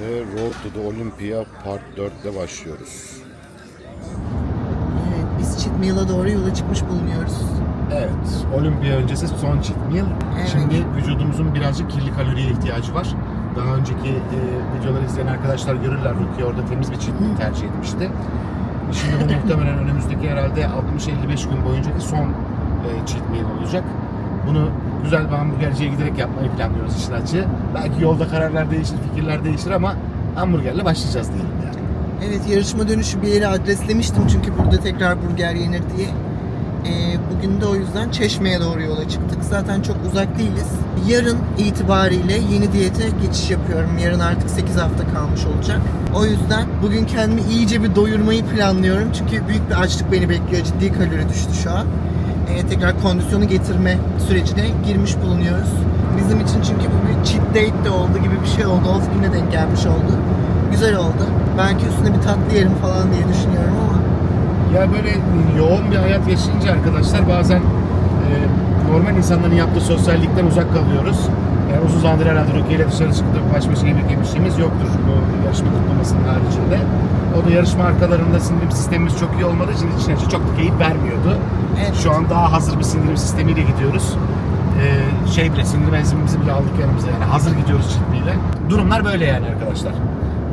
Ve Road to the Olympia Part 4 ile başlıyoruz. Evet, biz meal'a doğru yola çıkmış bulunuyoruz. Evet, olimpiya öncesi son cheat meal. Evet. Şimdi vücudumuzun birazcık kirli kaloriye ihtiyacı var. Daha önceki e, videoları izleyen arkadaşlar görürler. Rukiye orada temiz bir cheat meal tercih etmişti. Şimdi bu muhtemelen önümüzdeki herhalde 60-55 gün boyuncaki son e, cheat meal olacak. Bunu güzel bir hamburgerciye giderek yapmayı planlıyoruz işin açığı. Belki yolda kararlar değişir, fikirler değişir ama hamburgerle başlayacağız diyelim yani. Evet, yarışma dönüşü bir yere adreslemiştim çünkü burada tekrar burger yenir diye. Ee, bugün de o yüzden Çeşme'ye doğru yola çıktık. Zaten çok uzak değiliz. Yarın itibariyle yeni diyete geçiş yapıyorum. Yarın artık 8 hafta kalmış olacak. O yüzden bugün kendimi iyice bir doyurmayı planlıyorum. Çünkü büyük bir açlık beni bekliyor. Ciddi kalori düştü şu an. Ee, tekrar kondisyonu getirme sürecine girmiş bulunuyoruz. Bizim için çünkü bu bir cheat date de oldu gibi bir şey oldu. O filme denk gelmiş oldu. Güzel oldu. Belki üstüne bir tatlı yerim falan diye düşünüyorum ama Ya böyle yoğun bir hayat yaşayınca arkadaşlar bazen e, normal insanların yaptığı sosyallikten uzak kalıyoruz. Yani uzun zamandır herhalde Rukiye ile dışarı çıkıp baş başa yemek yemişliğimiz yoktur bu yarışma kutlamasının haricinde. O da yarışma arkalarında sindirim sistemimiz çok iyi olmadığı için içine çok da keyif vermiyordu. Evet. Şu an daha hazır bir sindirim sistemiyle gidiyoruz. Ee, şey bile sindirim enzimimizi bile aldık yanımıza yani hazır gidiyoruz ciddiyle. Durumlar böyle yani arkadaşlar.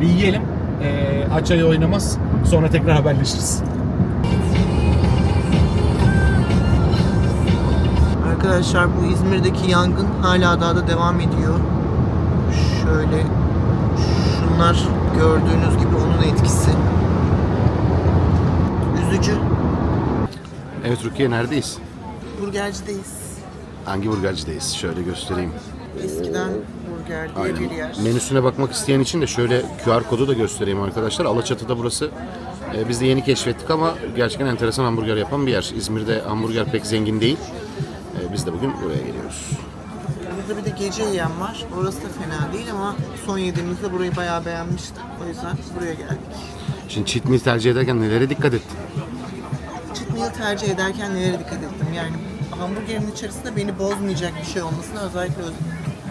Bir yiyelim. Ee, aç ayı oynamaz. Sonra tekrar haberleşiriz. Arkadaşlar bu İzmir'deki yangın hala daha da devam ediyor. Şöyle şunlar gördüğünüz gibi etkisi. Üzücü. Evet Rukiye neredeyiz? Burgercideyiz. Hangi burgercideyiz? Şöyle göstereyim. Eskiden burger diye bir yer. Menüsüne bakmak isteyen için de şöyle QR kodu da göstereyim arkadaşlar. Alaçatı'da burası. Ee, biz de yeni keşfettik ama gerçekten enteresan hamburger yapan bir yer. İzmir'de hamburger pek zengin değil. Ee, biz de bugün buraya geliyoruz. Gece yiyen var. Orası da fena değil ama son yediğimizde burayı bayağı beğenmiştim. O yüzden buraya geldik. Şimdi cheat meal tercih ederken nelere dikkat ettin? Cheat meal tercih ederken nelere dikkat ettim? Yani hamburgerin içerisinde beni bozmayacak bir şey olmasına özellikle öz-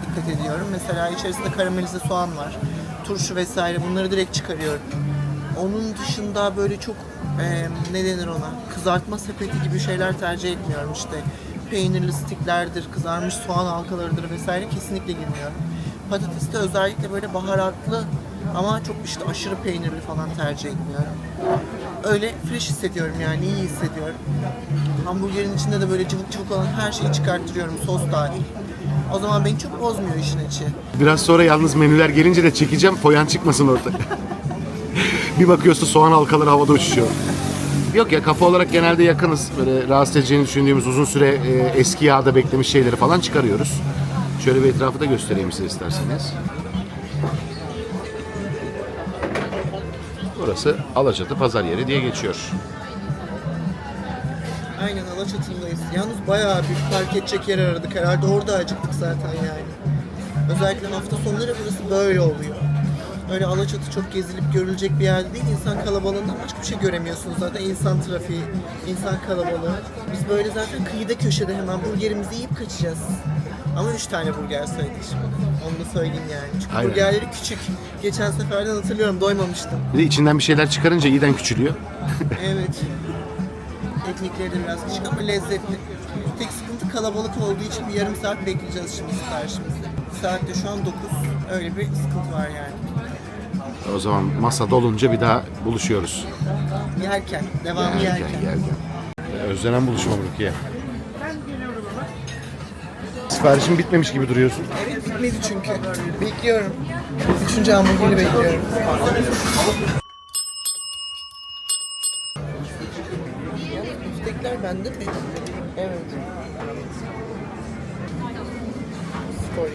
dikkat ediyorum. Mesela içerisinde karamelize soğan var, turşu vesaire bunları direkt çıkarıyorum. Onun dışında böyle çok eee, ne denir ona kızartma sepeti gibi şeyler tercih etmiyorum işte. Peynirli stiklerdir, kızarmış soğan halkalarıdır vesaire kesinlikle girmiyorum. Patateste özellikle böyle baharatlı ama çok işte aşırı peynirli falan tercih etmiyorum. Öyle fresh hissediyorum yani iyi hissediyorum. Hamburgerin içinde de böyle cıvık cıvık olan her şeyi çıkarttırıyorum sos dahil. O zaman beni çok bozmuyor işin içi. Biraz sonra yalnız menüler gelince de çekeceğim. Foyan çıkmasın orada. bir bakıyorsun soğan halkaları havada uçuşuyor. Yok ya kafa olarak genelde yakınız. Böyle rahatsız edeceğini düşündüğümüz uzun süre e, eski yağda beklemiş şeyleri falan çıkarıyoruz. Şöyle bir etrafı da göstereyim size isterseniz. Burası Alaçatı Pazar Yeri diye geçiyor. Aynen Alaçatı'ndayız. Yalnız bayağı bir park edecek yer aradık herhalde. Orada acıktık zaten yani. Özellikle hafta sonları burası böyle oluyor. Öyle Alaçatı çok gezilip görülecek bir yer değil. İnsan kalabalığından başka bir şey göremiyorsunuz zaten. İnsan trafiği, insan kalabalığı. Biz böyle zaten kıyıda köşede hemen burgerimizi yiyip kaçacağız. Ama üç tane burger söyledik şimdi. Onu da söyleyeyim yani. Çünkü Aynen. burgerleri küçük. Geçen seferden hatırlıyorum doymamıştım. Bir de içinden bir şeyler çıkarınca iyiden küçülüyor. Evet. Ekmekleri de biraz küçük ama lezzetli. Tek sıkıntı kalabalık olduğu için bir yarım saat bekleyeceğiz şimdi siparişimizi. Saat de şu an 9. Öyle bir sıkıntı var yani. O zaman masa dolunca bir daha buluşuyoruz. Yerken, devamı Yerken, yerken. yerken. Özlenen buluşmam Rukiye. Siparişin bitmemiş gibi duruyorsun. Evet bitmedi çünkü. Bekliyorum. Üçüncü hamburgeri bekliyorum. Yalnız Büftekler bende mi? Evet. Story.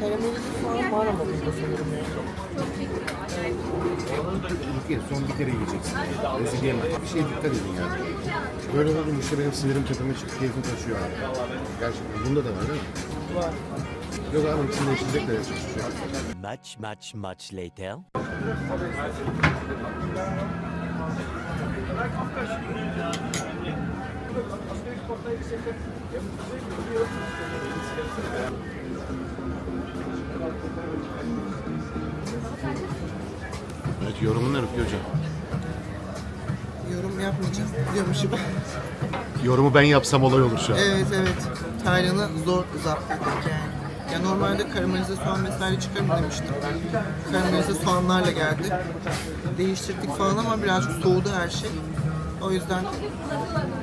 Falan var ama burada sanırım ya. Rukiye son bir kere yiyeceksin. Rezil yeme. Bir şeye dikkat edin yani. Böyle olunca işte benim sinirim tepeme çıkıp keyfim kaçıyor abi. Gerçekten. Bunda da var değil mi? Var. Yok abi içinde içecek de yaşıyor. Much, much, much later. Yorumun ne Rukiye Hocam? Yorum yapmayacağım diyormuşum. Yorumu ben yapsam olay olur şu an. evet evet. Taylan'ı zor zapt ettik yani. Ya normalde karamelize soğan vesaire çıkarım demiştim. Karamelize soğanlarla geldi. Değiştirdik falan ama birazcık soğudu her şey. O yüzden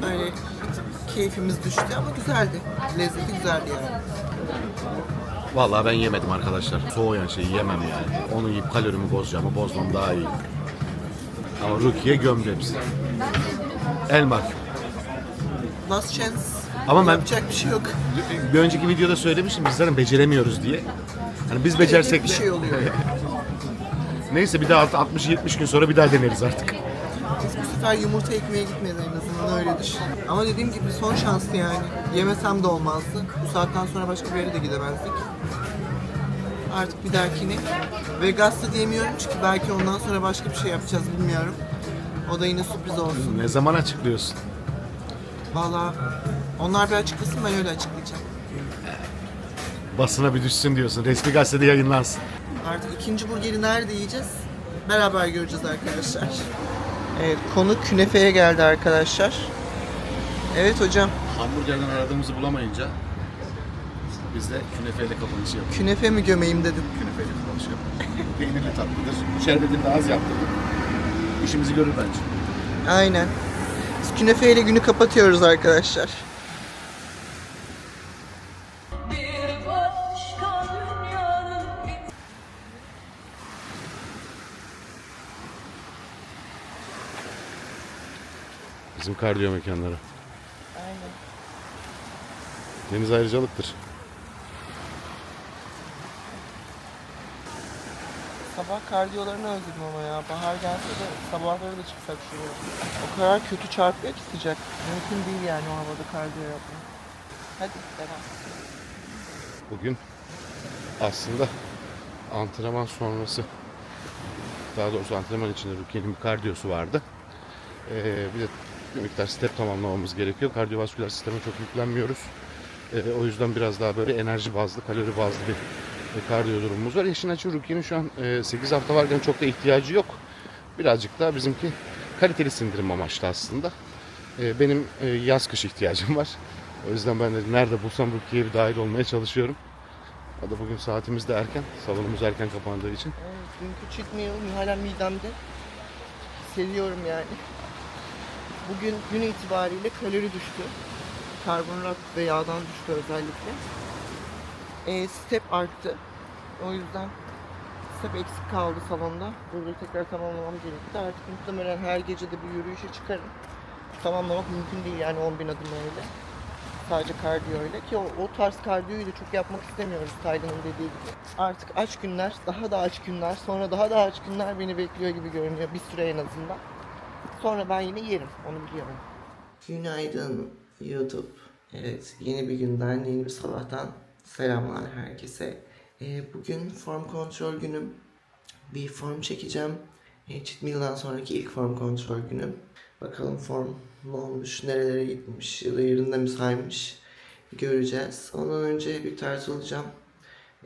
öyle bir tık keyfimiz düştü ama güzeldi. Lezzeti güzeldi yani. Vallahi ben yemedim arkadaşlar. Soğuyan şeyi yemem yani. Onu yiyip kalorimi bozacağımı bozmam daha iyi. Ama Rukiye gömdü hepsini. El mahkum. Last chance. Ama ben- Yapacak bir şey yok. Bir önceki videoda söylemiştim biz zaten beceremiyoruz diye. Hani biz becersek bir de. şey oluyor. Neyse bir daha 60-70 gün sonra bir daha deneriz artık. Biz bu sefer yumurta ekmeye gitmedi en azından öyle düşün. Ama dediğim gibi son şanstı yani. Yemesem de olmazdı. Bu saatten sonra başka bir yere de gidemezdik. Artık bir dahakini Vegas'ta diyemiyorum çünkü belki ondan sonra başka bir şey yapacağız bilmiyorum. O da yine sürpriz olsun. Ne zaman açıklıyorsun? Vallahi onlar bir açıklasın ben öyle açıklayacağım. Basına bir düşsün diyorsun. Resmi gazetede yayınlansın. Artık ikinci burgeri nerede yiyeceğiz? Beraber göreceğiz arkadaşlar. Evet konu künefeye geldi arkadaşlar. Evet hocam. Hamburgerden aradığımızı bulamayınca biz de künefeyle kapanışı yaptık. Künefe mi gömeyim dedim. Künefeyle kapanışı yaptık. Peynirli tatlıdır. Şerbetini de az yaptırdık. İşimizi görür bence. Aynen. Biz künefeyle günü kapatıyoruz arkadaşlar. Bir başka dünyanın Bizim kardiyo mekanları. Aynen. Deniz ayrıcalıktır. Sabah kardiyolarını özledim ama ya. Bahar gelse de sabahları da çıksak şuraya. O kadar kötü çarpıyor ki sıcak. Mümkün değil yani o havada kardiyo yapmak. Hadi devam. Bugün aslında antrenman sonrası daha doğrusu antrenman içinde Rukiye'nin bir kardiyosu vardı. Ee, bir de bir miktar step tamamlamamız gerekiyor. Kardiyovasküler sisteme çok yüklenmiyoruz. Ee, o yüzden biraz daha böyle enerji bazlı, kalori bazlı bir e, kardiyo durumumuz var. İşin açığı Rukiye'nin şu an e, 8 hafta varken çok da ihtiyacı yok. Birazcık daha bizimki kaliteli sindirim amaçlı aslında. Ee, benim e, yaz kış ihtiyacım var. O yüzden ben de nerede bulsam Rukiye'ye bir dahil olmaya çalışıyorum. O da bugün saatimiz de erken. Salonumuz erken kapandığı için. Evet, dünkü meal hala midemde. Hissediyorum yani. Bugün gün itibariyle kalori düştü. Karbonhidrat ve yağdan düştü özellikle. E, step arttı. O yüzden step eksik kaldı salonda. Burada tekrar tamamlamam gerekti. Artık muhtemelen her gece de bir yürüyüşe çıkarım. Tamamlamak mümkün değil yani 10 bin adım öyle. Sadece kardiyo öyle ki o, o tarz kardiyoyu da çok yapmak istemiyoruz Taylan'ın dediği gibi. Artık aç günler, daha da aç günler, sonra daha da aç günler beni bekliyor gibi görünüyor bir süre en azından. Sonra ben yine yerim, onu biliyorum. Günaydın YouTube. Evet, yeni bir günden, yeni bir sabahtan selamlar herkese. Ee, bugün form kontrol günüm. Bir form çekeceğim. E, cheat meal'dan sonraki ilk form kontrol günüm. Bakalım form ne olmuş, nerelere gitmiş ya da yerinde mi saymış göreceğiz. Ondan önce bir tartılacağım.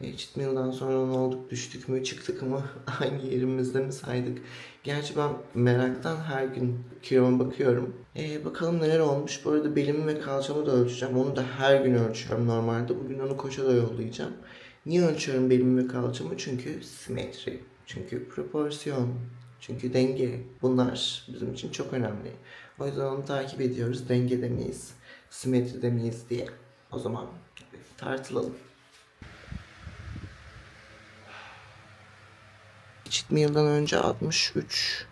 E, cheat meal'dan sonra ne olduk, düştük mü, çıktık mı, aynı yerimizde mi saydık? Gerçi ben meraktan her gün kiloma bakıyorum. E, bakalım neler olmuş. Bu arada belimi ve kalçamı da ölçeceğim. Onu da her gün ölçüyorum normalde. Bugün onu koşa da yollayacağım. Niye ölçüyorum belimi ve kalçamı? Çünkü simetri, çünkü proporsiyon, çünkü denge. Bunlar bizim için çok önemli. O yüzden onu takip ediyoruz. Dengede miyiz, simetride miyiz diye. O zaman tartılalım. Cheat meal'dan önce 63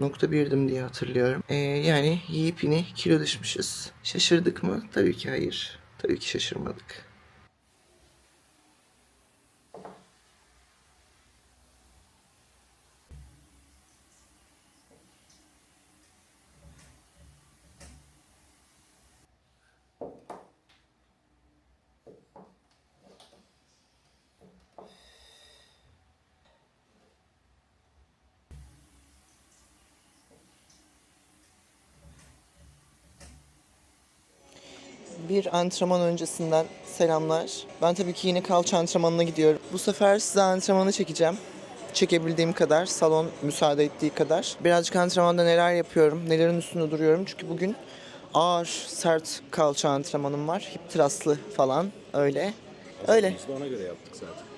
nokta birdim diye hatırlıyorum. Ee, yani yiyip yine kilo düşmüşüz. Şaşırdık mı? Tabii ki hayır. Tabii ki şaşırmadık. Bir antrenman öncesinden selamlar. Ben tabii ki yine kalça antrenmanına gidiyorum. Bu sefer size antrenmanı çekeceğim. çekebildiğim kadar, salon müsaade ettiği kadar. Birazcık antrenmanda neler yapıyorum, nelerin üstünde duruyorum. Çünkü bugün ağır, sert kalça antrenmanım var. Hip thrust'lı falan öyle. Öyle. Biz de ona göre yaptık zaten.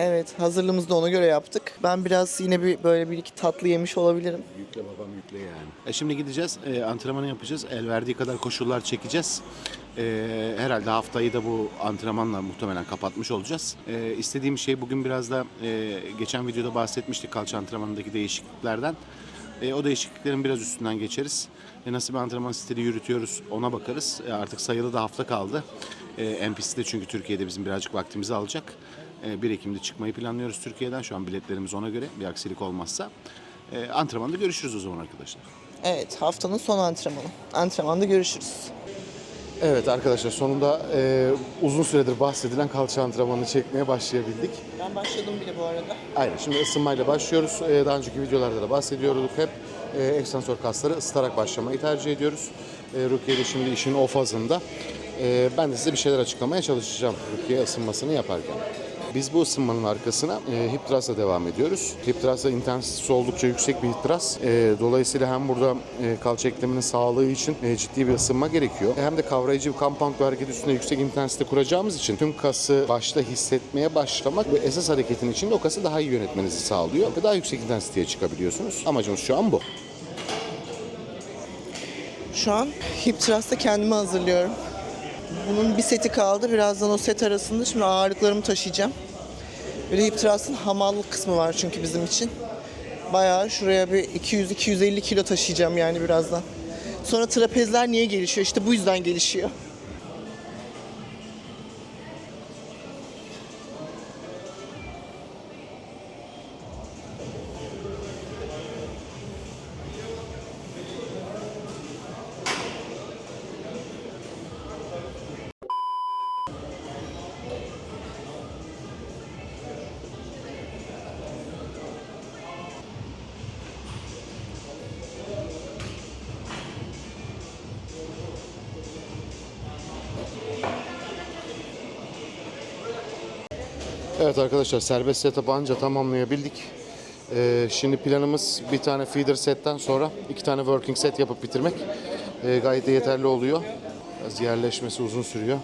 Evet, hazırlığımızı da ona göre yaptık. Ben biraz yine bir böyle bir iki tatlı yemiş olabilirim. Yükle babam yükle yani. E şimdi gideceğiz, e, antrenmanı yapacağız. El verdiği kadar koşullar çekeceğiz. E, herhalde haftayı da bu antrenmanla muhtemelen kapatmış olacağız. E, istediğim şey bugün biraz da e, geçen videoda bahsetmiştik kalça antrenmanındaki değişikliklerden. E, o değişikliklerin biraz üstünden geçeriz. E, nasıl bir antrenman stili yürütüyoruz ona bakarız. E, artık sayılı da hafta kaldı. E, NPC de çünkü Türkiye'de bizim birazcık vaktimizi alacak. E, 1 Ekim'de çıkmayı planlıyoruz Türkiye'den. Şu an biletlerimiz ona göre bir aksilik olmazsa. E, antrenmanda görüşürüz o zaman arkadaşlar. Evet, haftanın son antrenmanı. Antrenmanda görüşürüz. Evet arkadaşlar sonunda e, uzun süredir bahsedilen kalça antrenmanını çekmeye başlayabildik. Ben başladım bile bu arada. Aynen şimdi ısınmayla başlıyoruz. E, daha önceki videolarda da bahsediyorduk hep. E, ekstansör kasları ısıtarak başlamayı tercih ediyoruz. E, Rukiye de şimdi işin o fazında. E, ben de size bir şeyler açıklamaya çalışacağım Rukiye ısınmasını yaparken. Biz bu ısınmanın arkasına e, hip thrust'la devam ediyoruz. Hip thrust'la intensitesi oldukça yüksek bir hip thrust. E, dolayısıyla hem burada e, kalça ekleminin sağlığı için e, ciddi bir ısınma gerekiyor. Hem de kavrayıcı bir compound bir hareket üstünde yüksek intensite kuracağımız için tüm kası başta hissetmeye başlamak ve esas hareketin içinde o kası daha iyi yönetmenizi sağlıyor ve daha yüksek intensiteye çıkabiliyorsunuz. Amacımız şu an bu. Şu an hip thrust'a kendimi hazırlıyorum. Bunun bir seti kaldı. Birazdan o set arasında şimdi ağırlıklarımı taşıyacağım. De hip thrust'ın hamallık kısmı var çünkü bizim için. Bayağı şuraya bir 200-250 kilo taşıyacağım yani birazdan. Sonra trapezler niye gelişiyor? İşte bu yüzden gelişiyor. Evet arkadaşlar serbest setup anca tamamlayabildik. Ee, şimdi planımız bir tane feeder setten sonra iki tane working set yapıp bitirmek. Ee, gayet de yeterli oluyor. Biraz yerleşmesi uzun sürüyor.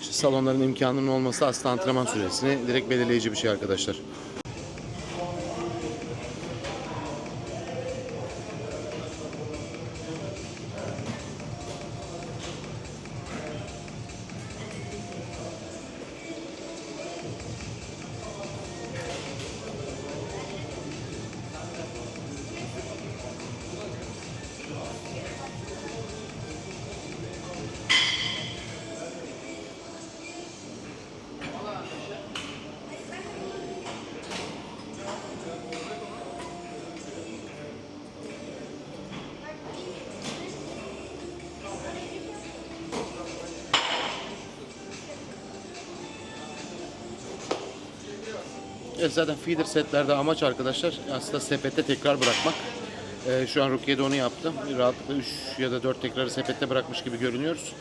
İşte salonların imkanının olması aslında antrenman süresini direkt belirleyici bir şey arkadaşlar. Evet, zaten feeder setlerde amaç arkadaşlar aslında sepette tekrar bırakmak. Ee, şu an Rukiye'de onu yaptım. Rahatlıkla 3 ya da 4 tekrarı sepette bırakmış gibi görünüyoruz.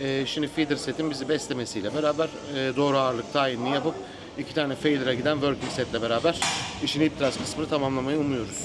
Ee, şimdi feeder setin bizi beslemesiyle beraber e, doğru ağırlık tayinini yapıp iki tane fader'a giden working setle beraber işin hip kısmını tamamlamayı umuyoruz.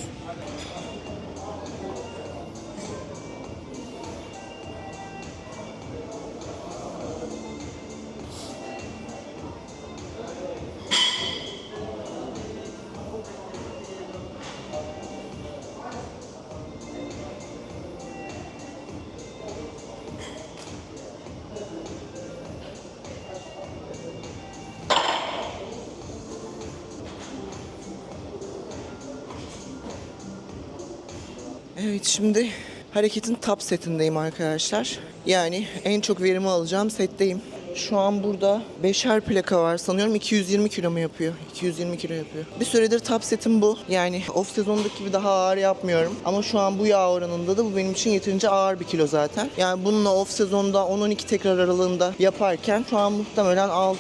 Hareketin top setindeyim arkadaşlar. Yani en çok verimi alacağım setteyim. Şu an burada beşer plaka var sanıyorum 220 kilo mu yapıyor? 220 kilo yapıyor. Bir süredir top setim bu. Yani off sezondaki gibi daha ağır yapmıyorum. Ama şu an bu yağ oranında da bu benim için yeterince ağır bir kilo zaten. Yani bununla off sezonda 10-12 tekrar aralığında yaparken şu an muhtemelen 6-8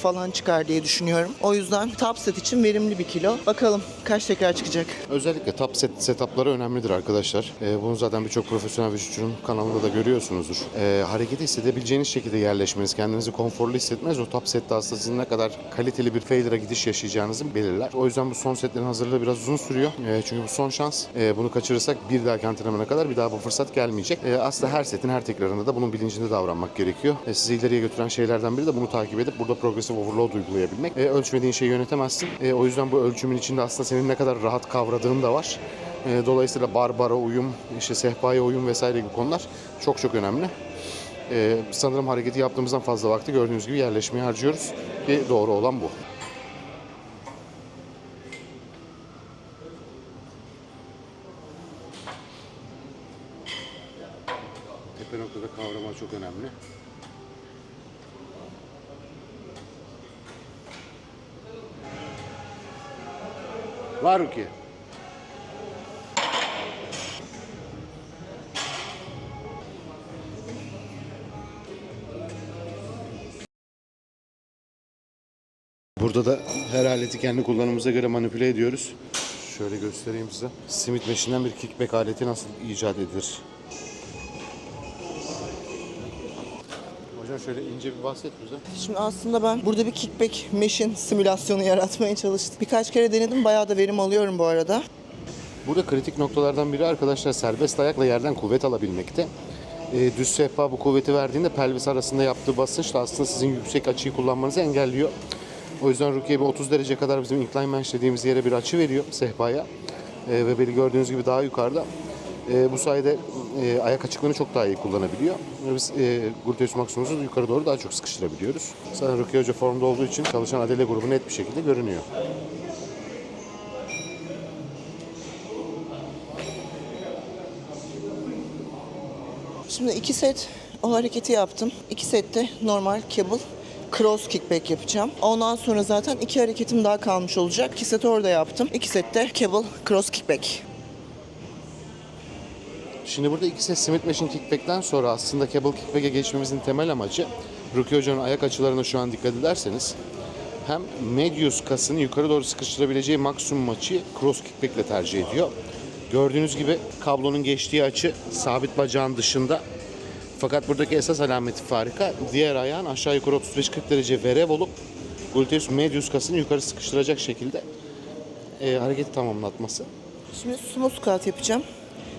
falan çıkar diye düşünüyorum. O yüzden top set için verimli bir kilo. Bakalım kaç tekrar çıkacak. Özellikle top set setupları önemlidir arkadaşlar. Ee, bunu zaten birçok profesyonel vücutçunun kanalında da görüyorsunuzdur. Ee, hareketi hissedebileceğiniz şekilde yerleşmeniz, kendinizi konforlu hissetmez. O top sette aslında sizin ne kadar kaliteli bir failer'a gidiş yaşayacağınızı belirler. O yüzden bu son setlerin hazırlığı biraz uzun sürüyor. E, çünkü bu son şans. E, bunu kaçırırsak bir dahaki antrenmana kadar bir daha bu fırsat gelmeyecek. E, aslında her setin her tekrarında da bunun bilincinde davranmak gerekiyor. E, sizi ileriye götüren şeylerden biri de bunu takip edip burada progressive overload uygulayabilmek. E, ölçmediğin şeyi yönetemezsin. E, o yüzden bu ölçümün içinde aslında senin ne kadar rahat kavradığın da var. E, dolayısıyla barbara uyum, işte sehpaya uyum vesaire gibi konular çok çok önemli. E, sanırım hareketi yaptığımızdan fazla vakti gördüğünüz gibi yerleşmeye harcıyoruz. Ki doğru olan bu. Burada da her aleti kendi kullanımımıza göre manipüle ediyoruz. Şöyle göstereyim size. Simit meşinden bir kickback aleti nasıl icat edilir? Hocam şöyle ince bir bahset bize. Şimdi aslında ben burada bir kickback machine simülasyonu yaratmaya çalıştım. Birkaç kere denedim. Bayağı da verim alıyorum bu arada. Burada kritik noktalardan biri arkadaşlar serbest ayakla yerden kuvvet alabilmekte. Ee, düz sehpa bu kuvveti verdiğinde pelvis arasında yaptığı basınçla aslında sizin yüksek açıyı kullanmanızı engelliyor. O yüzden Rukiye bir 30 derece kadar bizim incline bench dediğimiz yere bir açı veriyor sehpaya. Ee, ve beli gördüğünüz gibi daha yukarıda. Ee, bu sayede e, ayak açıklığını çok daha iyi kullanabiliyor. Ve biz e, gluteus maximus'u yukarı doğru daha çok sıkıştırabiliyoruz. Zaten Rukiye Hoca formda olduğu için çalışan adele grubu net bir şekilde görünüyor. Şimdi iki set o hareketi yaptım. İki sette normal cable cross kickback yapacağım. Ondan sonra zaten iki hareketim daha kalmış olacak. İki set orada yaptım. İki sette cable cross kickback. Şimdi burada iki set Smith Machine Kickback'ten sonra aslında Cable Kickback'e geçmemizin temel amacı Ruki Hoca'nın ayak açılarına şu an dikkat ederseniz hem medius kasını yukarı doğru sıkıştırabileceği maksimum açıyı cross kickback ile tercih ediyor. Gördüğünüz gibi kablonun geçtiği açı sabit bacağın dışında. Fakat buradaki esas alameti farika diğer ayağın aşağı yukarı 35-40 derece verev olup gluteus medius kasını yukarı sıkıştıracak şekilde e, hareketi tamamlatması. Şimdi sumo squat yapacağım.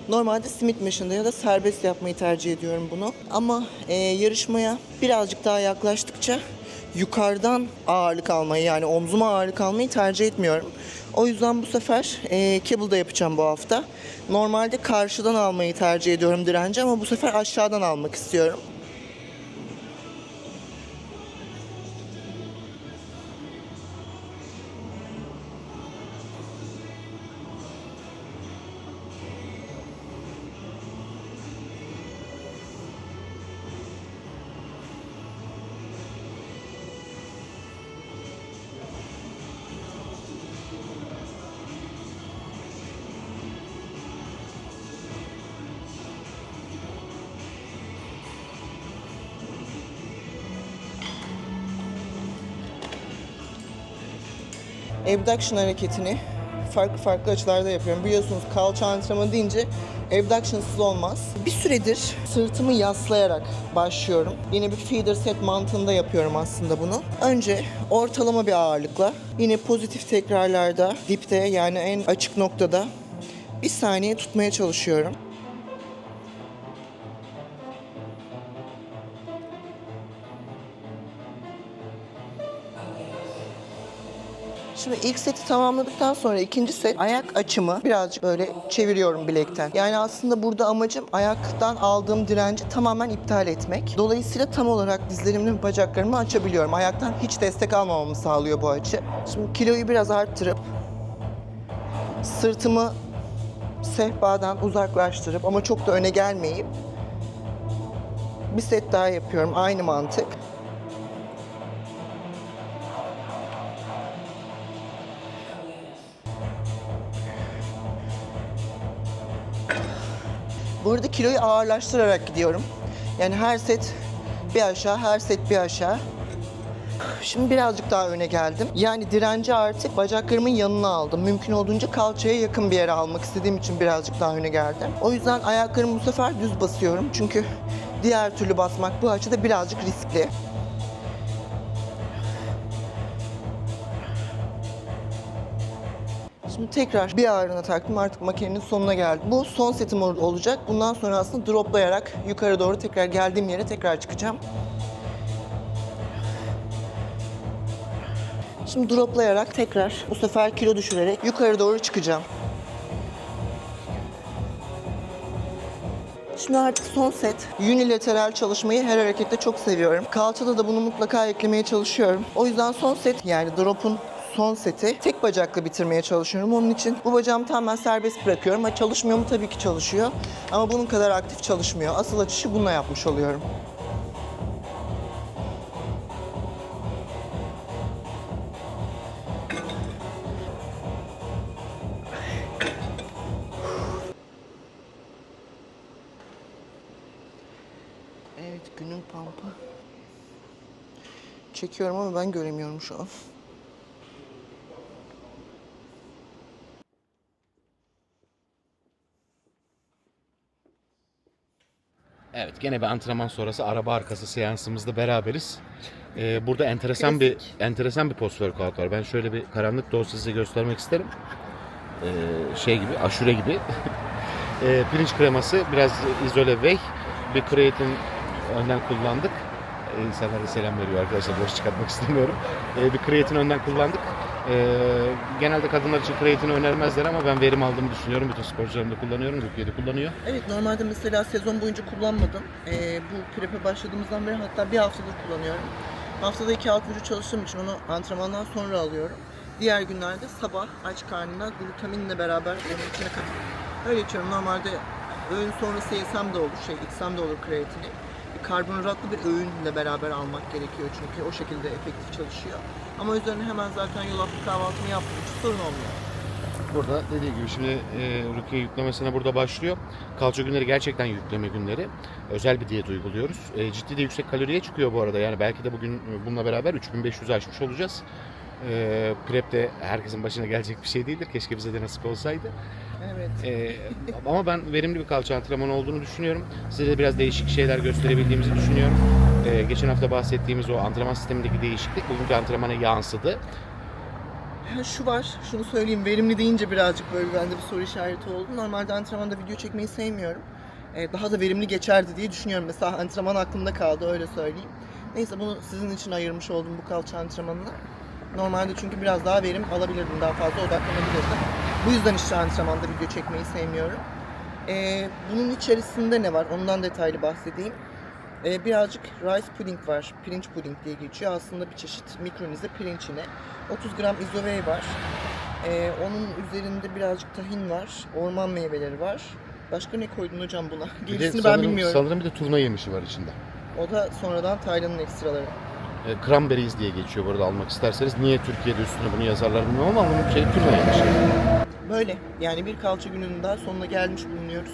Normalde Smith Machine'da ya da serbest yapmayı tercih ediyorum bunu. Ama e, yarışmaya birazcık daha yaklaştıkça yukarıdan ağırlık almayı yani omzuma ağırlık almayı tercih etmiyorum. O yüzden bu sefer e, cable'da yapacağım bu hafta. Normalde karşıdan almayı tercih ediyorum direnci ama bu sefer aşağıdan almak istiyorum. Abduction hareketini farklı farklı açılarda yapıyorum. Biliyorsunuz kalça antrenmanı deyince abductionsız olmaz. Bir süredir sırtımı yaslayarak başlıyorum. Yine bir feeder set mantığında yapıyorum aslında bunu. Önce ortalama bir ağırlıkla yine pozitif tekrarlarda dipte yani en açık noktada bir saniye tutmaya çalışıyorum. Şimdi ilk seti tamamladıktan sonra ikinci set ayak açımı birazcık böyle çeviriyorum bilekten. Yani aslında burada amacım ayaktan aldığım direnci tamamen iptal etmek. Dolayısıyla tam olarak dizlerimle bacaklarımı açabiliyorum. Ayaktan hiç destek almamamı sağlıyor bu açı. Şimdi kiloyu biraz arttırıp sırtımı sehpadan uzaklaştırıp ama çok da öne gelmeyip bir set daha yapıyorum. Aynı mantık. Bu arada kiloyu ağırlaştırarak gidiyorum. Yani her set bir aşağı, her set bir aşağı. Şimdi birazcık daha öne geldim. Yani direnci artık bacaklarımın yanına aldım. Mümkün olduğunca kalçaya yakın bir yere almak istediğim için birazcık daha öne geldim. O yüzden ayaklarımı bu sefer düz basıyorum. Çünkü diğer türlü basmak bu açıda birazcık riskli. Şimdi tekrar bir ağrına taktım. Artık makinenin sonuna geldim. Bu son setim ol- olacak. Bundan sonra aslında droplayarak yukarı doğru tekrar geldiğim yere tekrar çıkacağım. Şimdi droplayarak tekrar bu sefer kilo düşürerek yukarı doğru çıkacağım. Şimdi artık son set. Unilateral çalışmayı her harekette çok seviyorum. Kalçada da bunu mutlaka eklemeye çalışıyorum. O yüzden son set yani drop'un son seti tek bacakla bitirmeye çalışıyorum. Onun için bu bacağımı tamamen serbest bırakıyorum. Ha çalışmıyor mu? Tabii ki çalışıyor. Ama bunun kadar aktif çalışmıyor. Asıl açışı bununla yapmış oluyorum. Evet günün pampı. Çekiyorum ama ben göremiyorum şu an. Evet gene bir antrenman sonrası araba arkası seansımızda beraberiz. Ee, burada enteresan bir enteresan bir post workout var. Ben şöyle bir karanlık olsa size göstermek isterim. Ee, şey gibi aşure gibi. Ee, pirinç kreması biraz izole whey bir kreatin önden kullandık. Ee, selam veriyor arkadaşlar boş çıkartmak istemiyorum. Ee, bir kreatin önden kullandık. Ee, genelde kadınlar için kreatini önermezler ama ben verim aldığımı düşünüyorum. Bütün sporcularım da kullanıyorum. Rukiye de kullanıyor. Evet normalde mesela sezon boyunca kullanmadım. Ee, bu prep'e başladığımızdan beri hatta bir haftadır kullanıyorum. Haftada iki alt vücut çalıştığım için onu antrenmandan sonra alıyorum. Diğer günlerde sabah aç karnına glutaminle beraber onun içine katıp öyle içiyorum. Normalde öğün sonrası yesem de olur, şey içsem de olur kreatini. Karbonhidratlı bir öğünle beraber almak gerekiyor çünkü o şekilde efektif çalışıyor. Ama üzerine hemen zaten yulaflı kahvaltımı yaptığım için sorun olmuyor. Burada dediği gibi şimdi e, Rukiye yüklemesine burada başlıyor. Kalça günleri gerçekten yükleme günleri. Özel bir diyet uyguluyoruz. E, ciddi de yüksek kaloriye çıkıyor bu arada. Yani belki de bugün e, bununla beraber 3500 aşmış olacağız. E, prep de herkesin başına gelecek bir şey değildir. Keşke bize de nasip olsaydı. Evet. E, ama ben verimli bir kalça antrenmanı olduğunu düşünüyorum. Size de biraz değişik şeyler gösterebildiğimizi düşünüyorum. E, geçen hafta bahsettiğimiz o antrenman sistemindeki değişiklik bugünkü antrenmana yansıdı. Şu var, şunu söyleyeyim. Verimli deyince birazcık böyle bende bir soru işareti oldu. Normalde antrenmanda video çekmeyi sevmiyorum. Ee, daha da verimli geçerdi diye düşünüyorum. Mesela antrenman aklımda kaldı öyle söyleyeyim. Neyse bunu sizin için ayırmış oldum bu kalça antrenmanına. Normalde çünkü biraz daha verim alabilirdim, daha fazla odaklanabilirdim. Bu yüzden işte antrenmanda video çekmeyi sevmiyorum. Ee, bunun içerisinde ne var? Ondan detaylı bahsedeyim. Ee, birazcık rice pudding var. Pirinç puding diye geçiyor. Aslında bir çeşit mikronize pirinç yine. 30 gram izovey var. Ee, onun üzerinde birazcık tahin var. Orman meyveleri var. Başka ne koydun hocam buna? Bir de Gerisini ben sanırım- bilmiyorum. Sanırım bir de turna yemişi var içinde. O da sonradan Taylan'ın ekstraları. E, cranberries diye geçiyor burada almak isterseniz. Niye Türkiye'de üstüne bunu yazarlar bilmiyorum ama bunun şey turna yemişi. Böyle. Yani bir kalça gününün daha sonuna gelmiş bulunuyoruz.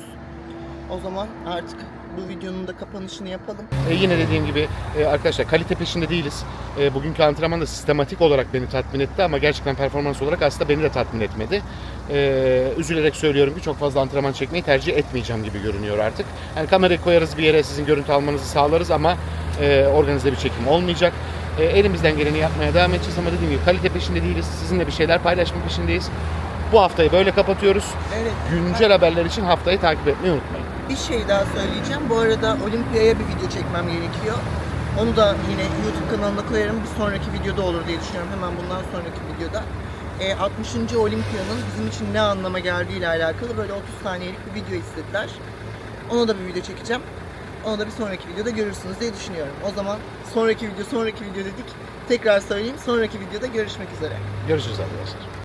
O zaman artık bu videonun da kapanışını yapalım. E, yine dediğim gibi e, arkadaşlar kalite peşinde değiliz. E, bugünkü antrenman da sistematik olarak beni tatmin etti ama gerçekten performans olarak aslında beni de tatmin etmedi. E, üzülerek söylüyorum ki çok fazla antrenman çekmeyi tercih etmeyeceğim gibi görünüyor artık. Yani kamerayı koyarız bir yere sizin görüntü almanızı sağlarız ama e, organize bir çekim olmayacak. E, elimizden geleni yapmaya devam edeceğiz ama dediğim gibi kalite peşinde değiliz. Sizinle bir şeyler paylaşma peşindeyiz. Bu haftayı böyle kapatıyoruz. Evet. Güncel haberler için haftayı takip etmeyi unutmayın. Bir şey daha söyleyeceğim. Bu arada Olimpiyaya bir video çekmem gerekiyor. Onu da yine YouTube kanalına koyarım. Bir sonraki videoda olur diye düşünüyorum. Hemen bundan sonraki videoda. E, 60. Olimpiya'nın bizim için ne anlama geldiği ile alakalı böyle 30 saniyelik bir video istediler. Ona da bir video çekeceğim. Onu da bir sonraki videoda görürsünüz diye düşünüyorum. O zaman sonraki video, sonraki video dedik. Tekrar söyleyeyim. Sonraki videoda görüşmek üzere. Görüşürüz arkadaşlar.